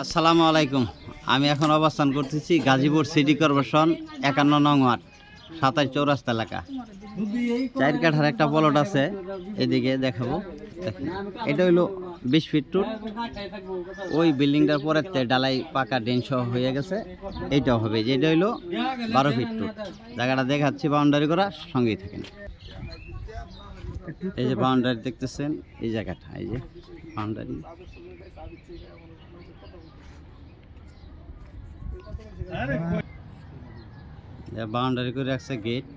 আসসালামু আলাইকুম। আমি এখন অবস্থান করতেছি গাজীপুর সিটি কর্পোরেশন একান্ন নং ওয়ার্ড সাতাশ চৌরাস্তা এলাকা। চার কাঠার একটা প্লট আছে, এদিকে দেখাবো। এটা হইল বিশ ফিট টুট। ওই বিল্ডিংটার পরের ডালাই, পাকা ডেন সহ হয়ে গেছে। এইটাও হবে যেটা হইল বারো ফিট টুট। জায়গাটা দেখাচ্ছি, বাউন্ডারি করা, সঙ্গেই থাকেন। এই যে বাউন্ডারি দেখতেছেন, এই জায়গাটা, এই যে বাউন্ডারি। বাউন্ডারি করে রাখছে গেট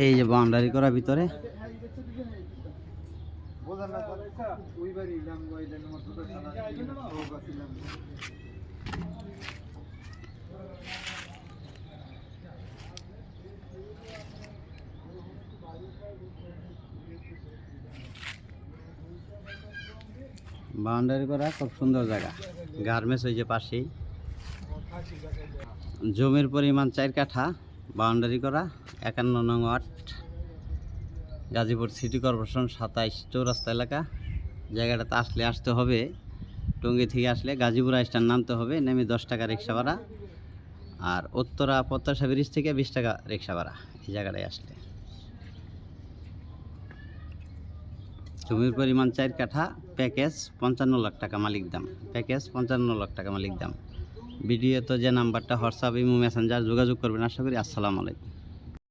এই যে বাউন্ডারি করা ভিতরে। বাউন্ডারি করা খুব সুন্দর জায়গা। গার্মেন্টস ওই যে পাশেই। জমির পরিমাণ চার কাঠা, বাউন্ডারি করা, একান্ন নং ওয়ার্ড। গাজীপুর সিটি কর্পোরেশন সাতাইশ চৌরাস্তা এলাকা। জায়গাটাতে আসলে আসতে হবে। টঙ্গী থেকে আসলে গাজীপুর স্ট্যান্ড নামতে হবে। নেমে দশ টাকা রিক্সা ভাড়া। আর উত্তরা প্রত্যাশা ব্রিজ থেকে বিশ টাকা রিক্সা ভাড়া এই জায়গাটায় আসলে। জমির পরিমাণ চার কাঠা, প্যাকেজ পঞ্চান্ন লাখ টাকা মালিক দাম। প্যাকেজ পঞ্চান্ন লাখ টাকা মালিক দাম। ভিডিও তো যে নাম্বারটা হোয়াটসঅ্যাপ, ইমো, মেসেঞ্জার যোগাযোগ করবেন। আশা করি আসসালামু আলাইকুম।